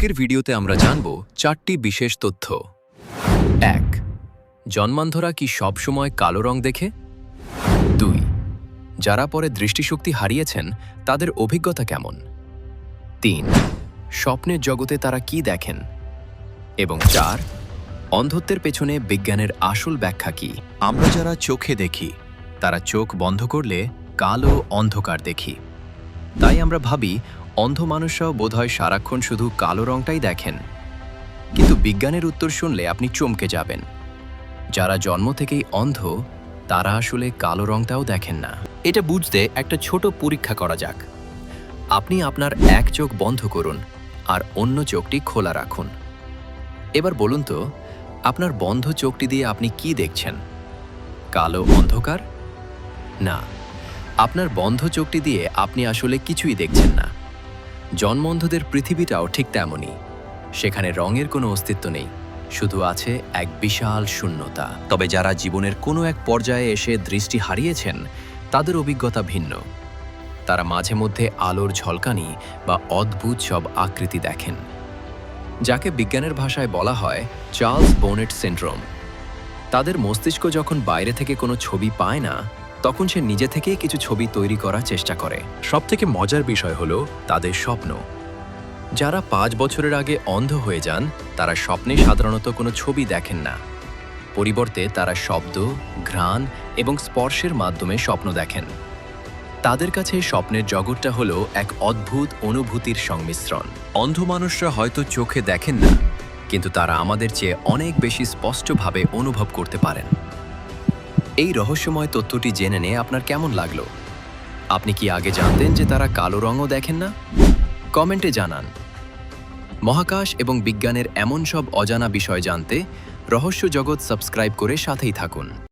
আজকের ভিডিওতে আমরা জানব চারটি বিশেষ তথ্য। এক, জন্মান্ধরা কি সবসময় কালো রং দেখে? দুই, যারা পরে দৃষ্টিশক্তি হারিয়েছেন, তাদের অভিজ্ঞতা কেমন? তিন, স্বপ্নের জগতে তারা কি দেখেন? এবং চার, অন্ধত্বের পেছনে বিজ্ঞানের আসল ব্যাখ্যা কি? আমরা যারা চোখে দেখি, তারা চোখ বন্ধ করলে কালো অন্ধকার দেখি। তাই আমরা ভাবি, অন্ধ মানুষরাও বোধহয় সারাক্ষণ শুধু কালো রংটাই দেখেন। কিন্তু বিজ্ঞানের উত্তর শুনলে আপনি চমকে যাবেন। যারা জন্ম থেকেই অন্ধ, তারা আসলে কালো রংটাও দেখেন না। এটা বুঝতে একটা ছোট পরীক্ষা করা যাক। আপনি আপনার এক চোখ বন্ধ করুন আর অন্য চোখটি খোলা রাখুন। এবার বলুন তো, আপনার বন্ধ চোখটি দিয়ে আপনি কি দেখছেন? কালো অন্ধকার? না আপনার বন্ধ চোখটি দিয়ে আপনি আসলে কিছুই দেখছেন না। জন্মন্ধদের পৃথিবীটাও ঠিক তেমনই। সেখানে রঙের কোনো অস্তিত্ব নেই। শুধু আছে এক বিশাল শূন্যতা। তবে যারা জীবনের কোনো এক পর্যায়ে এসে দৃষ্টি হারিয়েছেন, তাদের অভিজ্ঞতা ভিন্ন। তারা মাঝে মধ্যে আলোর ঝলকানি বা অদ্ভুত সব আকৃতি দেখেন। যাকে বিজ্ঞানের ভাষায় বলা হয় চার্লস বোনেট সিন্ড্রোম। তাদের মস্তিষ্ক যখন বাইরে থেকে কোনো ছবি পায় না তখন সে নিজে থেকেই কিছু ছবি তৈরি করার চেষ্টা করে। সবথেকে মজার বিষয় হলো তাদের স্বপ্ন। যারা পাঁচ বছরের আগে অন্ধ হয়ে যান, তারা স্বপ্নে সাধারণত কোনো ছবি দেখেন না। পরিবর্তে তারা শব্দ, ঘ্রাণ এবং স্পর্শের মাধ্যমে স্বপ্ন দেখেন। তাদের কাছে স্বপ্নের জগৎটা হলো এক অদ্ভুত অনুভূতির সংমিশ্রণ। অন্ধ মানুষরা হয়তো চোখে দেখেন না, কিন্তু তারা আমাদের চেয়ে অনেক বেশি স্পষ্টভাবে অনুভব করতে পারেন। এই রহস্যময় তথ্যটি জেনে নিয়ে আপনার কেমন লাগল? আপনি কি আগে জানতেন যে তারা কালো রঙও দেখেন না? কমেন্টে জানান। মহাকাশ এবং বিজ্ঞানের এমন সব অজানা বিষয় জানতে রহস্য জগৎ সাবস্ক্রাইব করে সাথেই থাকুন।